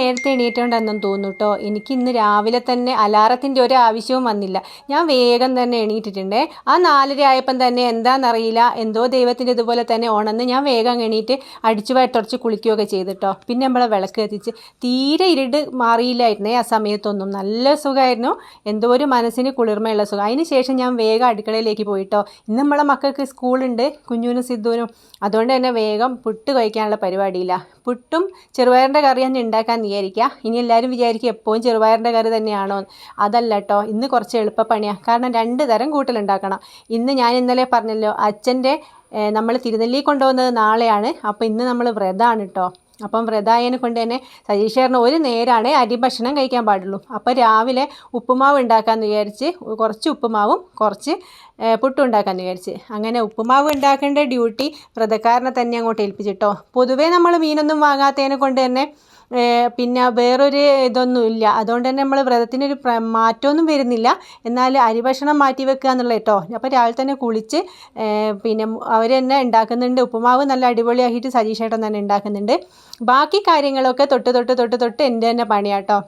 നേരത്തെ എണീറ്റോണ്ടെന്നും തോന്നുന്നു കേട്ടോ എനിക്ക് ഇന്ന് രാവിലെ തന്നെ അലാറത്തിന്റെ ഒരു ആവശ്യവും വന്നില്ല. ഞാൻ വേഗം തന്നെ എണീറ്റിട്ടുണ്ട്. ആ നാലര ആയപ്പം തന്നെ എന്താണെന്നറിയില്ല എന്തോ ദൈവത്തിന്റെ ഇതുപോലെ തന്നെ ഉണർന്ന് ഞാൻ വേഗം എണീറ്റ് അടിച്ചു തുടച്ച് കുളിക്കുകയൊക്കെ ചെയ്തിട്ടോ. പിന്നെ നമ്മളെ വിളക്ക് കത്തിച്ച് തീരെ ഇരുട് മാറിയില്ലായിരുന്നേ ആ സമയത്തൊന്നും. നല്ല സുഖമായിരുന്നു എന്തോ ഒരു മനസ്സിന് കുളിർമയുള്ള സുഖം. അതിന് ശേഷം ഞാൻ വേഗം അടുക്കളയിലേക്ക് പോയിട്ടോ. ഇന്ന് നമ്മളെ മക്കൾക്ക് സ്കൂളുണ്ട് കുഞ്ഞുനും സിദ്ധുവിനും. അതുകൊണ്ട് തന്നെ വേഗം പുട്ട് കഴിക്കാനുള്ള പരിപാടിയില്ല. പുട്ടും ചെറുപയറിന്റെ കറി തന്നെ ഉണ്ടാക്കാൻ വിചാരിക്കുക. ഇനി എല്ലാവരും വിചാരിക്കുക എപ്പോഴും ചെറുപയറിന്റെ കറി തന്നെയാണോ. അതല്ല കേട്ടോ ഇന്ന് കുറച്ച് എളുപ്പപ്പണിയാണ് കാരണം രണ്ട് തരം കൂട്ടലുണ്ടാക്കണം. ഇന്ന് ഞാൻ ഇന്നലെ പറഞ്ഞല്ലോ അച്ഛന്റെ നമ്മൾ തിരുനെല്ലി കൊണ്ടുപോകുന്നത് നാളെയാണ്. അപ്പോൾ ഇന്ന് നമ്മൾ വ്രതമാണ് കേട്ടോ അപ്പം വ്രതായതിനെ കൊണ്ട് തന്നെ സജീഷേറിന് ഒരു നേരാണ് അരി ഭക്ഷണം കഴിക്കാൻ പാടുള്ളൂ. അപ്പോൾ രാവിലെ ഉപ്പുമാവ് ഉണ്ടാക്കാമെന്ന് വിചാരിച്ച് കുറച്ച് ഉപ്പുമാവും കുറച്ച് പുട്ടും ഉണ്ടാക്കാമെന്ന് വിചാരിച്ച്. അങ്ങനെ ഉപ്പുമാവ് ഉണ്ടാക്കേണ്ട ഡ്യൂട്ടി വ്രതക്കാരനെ തന്നെ അങ്ങോട്ട് ഏൽപ്പിച്ചിട്ടോ. പൊതുവേ നമ്മൾ മീനൊന്നും വാങ്ങാത്തതിനെ കൊണ്ട് തന്നെ പിന്നെ വേറൊരു ഇതൊന്നും ഇല്ല അതുകൊണ്ട് തന്നെ നമ്മൾ വ്രതത്തിനൊരു മാറ്റമൊന്നും വരുന്നില്ല. എന്നാൽ അരി ഭക്ഷണം മാറ്റി വെക്കുക എന്നുള്ള കേട്ടോ. അപ്പോൾ രാവിലെ തന്നെ കുളിച്ച് പിന്നെ അവർ തന്നെ ഉണ്ടാക്കുന്നുണ്ട്. ഉപ്പുമാവ് നല്ല അടിപൊളിയാക്കിയിട്ട് സജീഷേട്ടൻ തന്നെ ഉണ്ടാക്കുന്നുണ്ട്. ബാക്കി കാര്യങ്ങളൊക്കെ തൊട്ട് തൊട്ട് തൊട്ട് തൊട്ട് എന്റെ തന്നെ പണിയാട്ടോ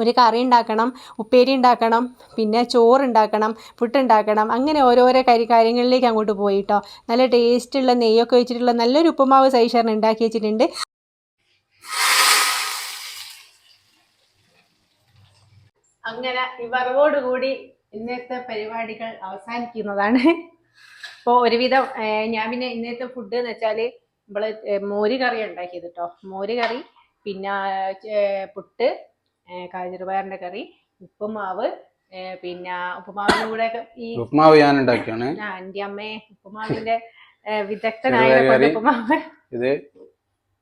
ഒരു കറി ഉണ്ടാക്കണം ഉപ്പേരി ഉണ്ടാക്കണം പിന്നെ ചോറ് ഉണ്ടാക്കണം പുട്ടുണ്ടാക്കണം അങ്ങനെ ഓരോരോ കരി കാര്യങ്ങളിലേക്ക് അങ്ങോട്ട് പോയിട്ടോ നല്ല ടേസ്റ്റുള്ള നെയ്യൊക്കെ വെച്ചിട്ടുള്ള നല്ലൊരു ഉപ്പുമാവ് സൈഷറിന് ഉണ്ടാക്കി വെച്ചിട്ടുണ്ട്. അങ്ങനെ ഈ കൂടി ഇന്നത്തെ പരിപാടികൾ അവസാനിക്കുന്നതാണ്. അപ്പോൾ ഒരുവിധം ഞാൻ പിന്നെ ഇന്നത്തെ ഫുഡ് എന്ന് വെച്ചാൽ നമ്മൾ മോര് കറി ഉണ്ടാക്കിയത് കേട്ടോ മോര് കറി പിന്നെ പുട്ട് ഏഹ്, കറി ഉപ്പുമാവ് പിന്നെ ഉപ്പുമാവിന്റെ കൂടെ ഈ ഉപ്മാവ് ഞാൻ ഉണ്ടാക്കിയാണ്. ആ, എന്റെ അമ്മയെ ഉപ്പുമാവിന്റെ ഏഹ്, വിദഗ്ധനായ. ഉപ്പുമാവ് ഇത്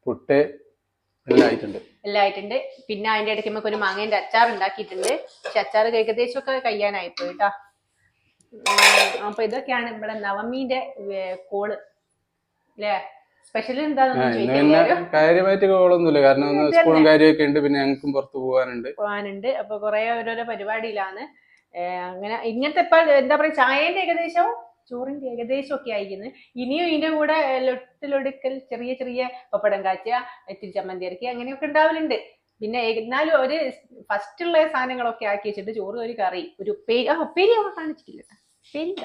പുട്ട് എല്ലാം ആയിട്ടുണ്ട് പിന്നെ അതിന്റെ ഇടയ്ക്ക് നമുക്ക് ഒരു മാങ്ങേന്റെ അച്ചാർ ഉണ്ടാക്കിയിട്ടുണ്ട്. പക്ഷെ അച്ചാർ ഏകദേശം ഒക്കെ കഴിയാനായി പോയി കേട്ടോ. അപ്പൊ ഇതൊക്കെയാണ് ഇവിടെ നവമീന്റെ കോൾ. അല്ലേ സ്പെഷ്യൽ കാര്യമായിട്ട് കോളൊന്നുമില്ല. കാരണം. സ്കൂളും കാര്യമൊക്കെ ഉണ്ട്. പിന്നെ ഞങ്ങൾക്കും പുറത്ത് പോകാനുണ്ട്. പോകാനുണ്ട്. അപ്പൊ കുറെ ഓരോരോ പരിപാടിയിലാണ്. അങ്ങനെ ഇങ്ങനത്തെ ഇപ്പൊ എന്താ പറയാ ചായന്റെ ഏകദേശം ചോറിന്റെ ഏകദേശം ഒക്കെ ആയിരിക്കുന്നു. ഇനിയും ഇതിന്റെ കൂടെ ലൊട്ടിലൊടുക്കൽ ചെറിയ ചെറിയ പപ്പടം കാച്ചുക ഇത്തിരി ചമ്മന്തി ഇറക്കി അങ്ങനെയൊക്കെ ഉണ്ടാവലുണ്ട്. പിന്നെ എന്നാലും ഒരു ഫസ്റ്റ് ഉള്ള സാധനങ്ങളൊക്കെ ആക്കി വെച്ചിട്ട് ചോറ് ഒരു കറി ഒരു ഉപ്പേരി. ആ ഉപ്പേരി അവ കാണിച്ചിട്ടില്ല. ട്ടോ. ഉപ്പേരി ഇല്ല.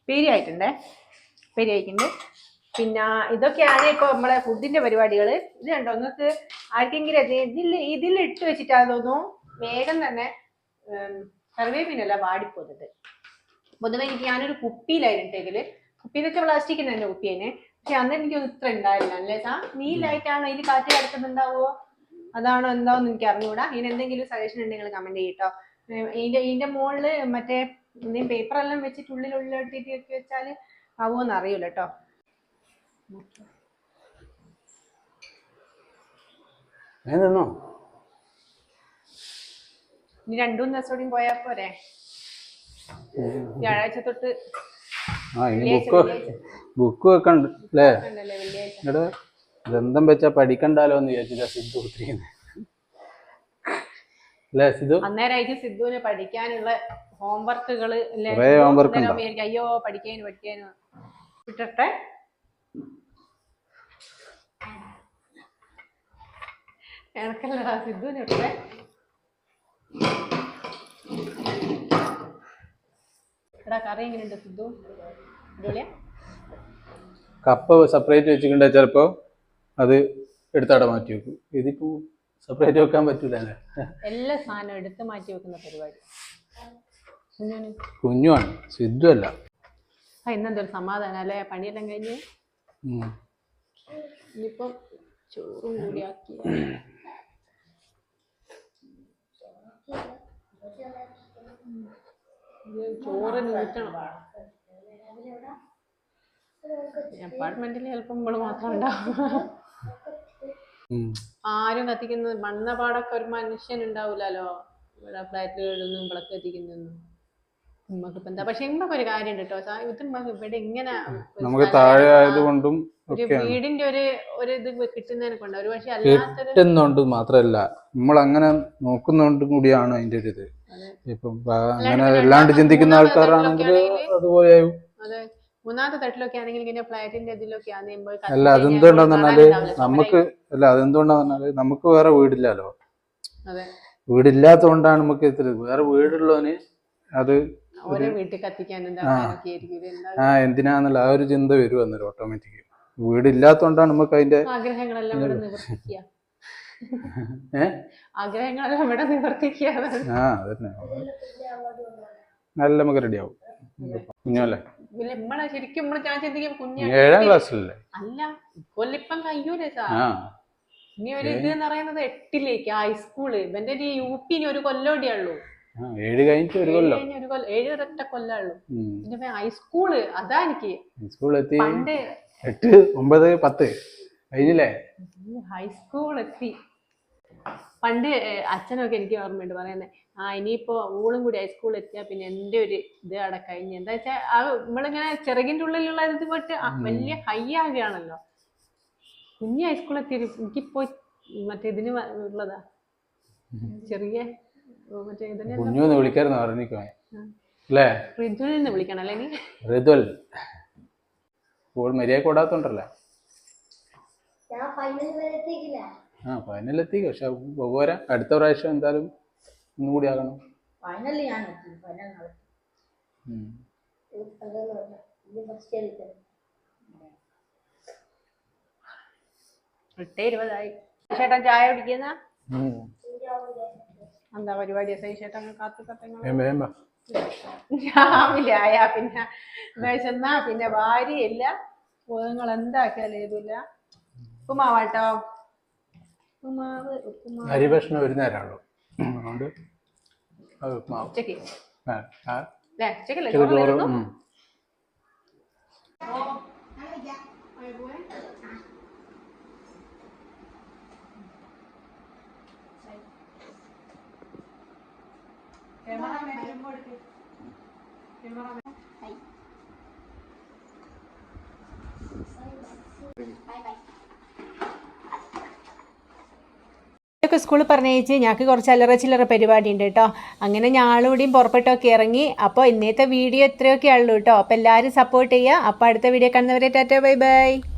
ഉപ്പേരി ആയിട്ടുണ്ടേ. ഉപ്പേരി ആയിട്ടുണ്ട്. പിന്നെ ഇതൊക്കെയാണ് ഇപ്പൊ നമ്മളെ ഫുഡിന്റെ പരിപാടികൾ ഇത് കണ്ടോ? നിങ്ങൾക്ക് ആർക്കെങ്കിലും ഇത് ഇതിൽ ഇതിൽ ഇട്ട് വെച്ചിട്ടാ തോന്നുന്നു. വേഗം തന്നെ കറിവേപ്പിനല്ല വാടിപ്പോകുന്നത് പൊതുവെ എനിക്ക് ഞാനൊരു കുപ്പിയിലായിരുന്നു ഇട്ടേക്കൽ. കുപ്പിന്ന് വെച്ചാൽ പ്ലാസ്റ്റിക്കിന് തന്നെ കുപ്പിയേനെ? പക്ഷെ അന്ന് എനിക്ക് ഇത്ര ഉണ്ടായില്ല അല്ലേ സാ? നീലായിട്ടാണോ ഇതിൽ കാറ്റ് കിടക്കുന്നുണ്ടാവോ അതാണോ എന്താന്ന് എനിക്ക് അറിഞ്ഞുകൂടാ ഇതിന് എന്തെങ്കിലും സജഷൻ ഉണ്ടെങ്കിൽ കമന്റ് ചെയ്യട്ടോ. ഇതിന്റെ ഇതിന്റെ മുകളിൽ മറ്റേ എന്തെങ്കിലും പേപ്പർ എല്ലാം വെച്ചിട്ട് ഉള്ളിൽ ഉള്ളിലെടുത്തിട്ട് ഒക്കെ വെച്ചാൽ ആവുമോന്ന് അറിയൂല കേട്ടോ ഇനി രണ്ടു മൂന്ന് ദിവസം കൂടി പോയാൽ പോരെ. വ്യാഴാഴ്ച തൊട്ട് ആ ഇനി ബുക്ക് ബുക്ക് വെക്കണ്ട് അല്ലേ ഇവിടെ ബന്ധം വെച്ചാ പഠിക്കണ്ടാലോ എന്ന് വിചാരിച്ചില്ല സിദ്ധു കുത്തിരിക്കുന്നത് അല്ലേ സിദ്ധു? അന്നേരമായിരിക്കും സിദ്ധുവിന് പഠിക്കാനുള്ള ഹോംവർക്കുകൾ? അയ്യോ പഠിക്കാനും പഠിക്കാനും. വിട്ടട്ടെ. എനക്കല്ലടാ സിദ്ധുവിന് ഇട്ടേ എടാ കറി എങ്ങനെയുണ്ട് സിദ്ധു? അടിപൊളിയാ? കപ്പ സെപ്പറേറ്റ് വെച്ചിട്ടുണ്ട്. ചിലപ്പോ അത് എടുത്തവിടെ മാറ്റി വെക്കും. ഇതിപ്പോ സെപ്പറേറ്റ് വെക്കാൻ പറ്റൂല എല്ലാ സാധനവും എടുത്ത് മാറ്റി വെക്കുന്ന പരിപാടി. കുഞ്ഞുമാണ് സിദ്ധു അല്ല. ആ ഇന്നെന്തൊരു സമാധാനം അല്ലേ? പണിയെല്ലാം കഴിഞ്ഞ്. ഇനിയിപ്പം ചോറും കൂടിയാക്കി ഇത് ചോറിന് ഊറ്റണം. അപ്പാർട്ട്മെന്റിൽ ചിലപ്പോൾ നമ്മൾ മാത്രം ഉണ്ടാവും. ആരും കത്തിക്കുന്നത് മണ്ണപാടൊക്കെ ഒരു മനുഷ്യൻ ഉണ്ടാവൂലോ ഇവിടെ ഫ്ലാറ്റുകളിലൊന്നും ഇവിടെ കത്തിക്കുന്നൊന്നും ഉമ്മക്ക് ഇപ്പൊ എന്താ പക്ഷെ ഉമ്മക്ക് ഒരു കാര്യം കേട്ടോ ഇത് ഉമ്മക്ക് ഇവിടെ ഇങ്ങനെ നമുക്ക് താഴെ ആയതുകൊണ്ടും ഒരു വീടിന്റെ ഒരു ഒരു ഇത് കിട്ടുന്നതിനെ കൊണ്ട് ഒരു പക്ഷെ അല്ലാത്തൊരു കിട്ടുന്നോണ്ട് മാത്രല്ല. നമ്മൾ അങ്ങനെ നോക്കുന്നോണ്ടും കൂടിയാണ് അതിന്റെ ഒരു ഇത്. ഇപ്പം അങ്ങനെ അല്ലാണ്ട് ചിന്തിക്കുന്ന ആൾക്കാരാണെങ്കിൽ അതുപോലെ അതെ. മൂന്നാമത്തെ തട്ടിലൊക്കെ ആണെങ്കിൽ ഇങ്ങനെ ഫ്ലാറ്റിന്റെ ഇതിലൊക്കെ അല്ല അതെന്തുകൊണ്ടാന്ന് പറഞ്ഞാൽ നമുക്ക് അല്ല അതെന്തുകൊണ്ടാന്ന് പറഞ്ഞാൽ നമുക്ക് വേറെ വീടില്ലല്ലോ. അതെ. വീടില്ലാത്തതുകൊണ്ടാണ് നമുക്ക് ഇത്ര വേറെ വീടുള്ളവന് അത് ആ എന്തിനാന്നുള്ള ആ. ഒരു ചിന്ത വരും അന്നേരം ഓട്ടോമാറ്റിക് വീടില്ലാത്തതുകൊണ്ടാണ് നമുക്ക് അതിന്റെ ആഗ്രഹങ്ങളെല്ലാം ആഗ്രഹങ്ങളെല്ലാം ഇവിടെ നിവർത്തിക്കുക ആ അതന്നെ. നല്ല നമുക്ക് റെഡിയാവും കുഞ്ഞല്ലേ പിന്നെ നമ്മളെ ശരിക്കും നമ്മൾ ഞാൻ ചിന്തിക്കും കുഞ്ഞ ഏഴാം ക്ലാസ്സിലല്ലേ? അല്ല കൊല്ലിപ്പം കഴിയൂലേ സാർ. ഇനി ഒരു ഇത് എന്ന് പറയുന്നത് എട്ടിലേക്ക് ഹൈസ്കൂൾ. ഇവന്റെ ഒരു യു പി ഒരു കൊല്ലോടിയേ ഉള്ളൂ. ഏഴ് കഴിഞ്ഞിട്ട് ഒരു കൊല്ലം. ഒരു കൊല്ലം ഏഴ് ഒരൊറ്റ കൊല്ലേ ഉള്ളൂ. ഉം. പിന്നെ ഹൈസ്കൂൾ അതാ എനിക്ക് സ്കൂളിലെത്തി പണ്ട് എട്ട് ഒമ്പത് പത്ത്. കഴിഞ്ഞില്ലേ? ഹൈസ്കൂൾ എത്തി. പണ്ട് അച്ഛനൊക്കെ എനിക്ക് ഓർമ്മയുണ്ട് പറയുന്നത് ആ ഇനിയിപ്പോ ഊളും കൂടി ഹൈസ്കൂളിൽ എത്തിയാ പിന്നെ എന്റെ ഒരു ഇത് അവിടെ കഴിഞ്ഞ്. എന്താ വെച്ചാൽ ആ നമ്മളിങ്ങനെ ചെറുകിന്റെ ഉള്ളിലുള്ള ഇത് പോയിട്ട് വലിയ ഹൈ ആകുകയാണല്ലോ. കുഞ്ഞ് ഹൈസ്കൂളിൽ എത്തി എനിക്കിപ്പോ മറ്റേ ഇതിന് ഉള്ളതാ. ചെറിയ മറ്റേ ഇതിന് കുഞ്ഞു വിളിക്കായിരുന്നു അല്ലേ വിളിക്കണം അല്ലേ നീ? ഋതുൽ സ്കൂൾ മര്യാദ കൂടാത്തോണ്ടല്ലേ ഞാൻ ഫൈനൽ വരെ എത്തിയില്ല ആ ഫൈനലെത്തി പക്ഷെ പോരാ അടുത്ത പ്രാവശ്യം എന്തായാലും ഒന്നും കൂടി ആകണം ഞാൻ എത്തി ഫൈനൽ എട്ടേ ഇരുപതായി ചേട്ടൻ ചായ കുടിക്കുന്ന. എന്താ പരിപാടി. രാവിലെ ആയാ പിന്നെ വിശന്നാ പിന്നെ ഭാര്യയില്ല നിങ്ങൾ എന്താക്കിയാലും ഏതുമില്ല ഉപ്പുമാവാട്ടോ ഉപ്പുമാവ് ഉപ്പുമാവ്. അരി ഭക്ഷണം ഒരു നേരമുള്ളൂ അതുകൊണ്ട് അത് ഉപ്പുമാവ്. ഉച്ചയ്ക്ക്. ആ, ആ, അല്ലേ ഉച്ചക്കല്ലേ? ഉച്ചയ്ക്ക് ചോറ് ചോറ് തരുന്നു ഉം. ഒക്കെ സ്കൂളിൽ പറഞ്ഞയച്ച് ഞങ്ങൾക്ക് കുറച്ച് അല്ലറ ചില്ലറ പരിപാടി ഉണ്ട് കേട്ടോ അങ്ങനെ ഞാളുകൂടിയും പുറപ്പെട്ടൊക്കെ ഇറങ്ങി. അപ്പോൾ ഇന്നത്തെ വീഡിയോ ഇത്രയൊക്കെ ഉള്ളൂ കേട്ടോ അപ്പോൾ എല്ലാവരും സപ്പോർട്ട് ചെയ്യുക അപ്പോൾ അടുത്ത വീഡിയോ കാണുന്നവരെ ടാറ്റ ബൈ ബൈ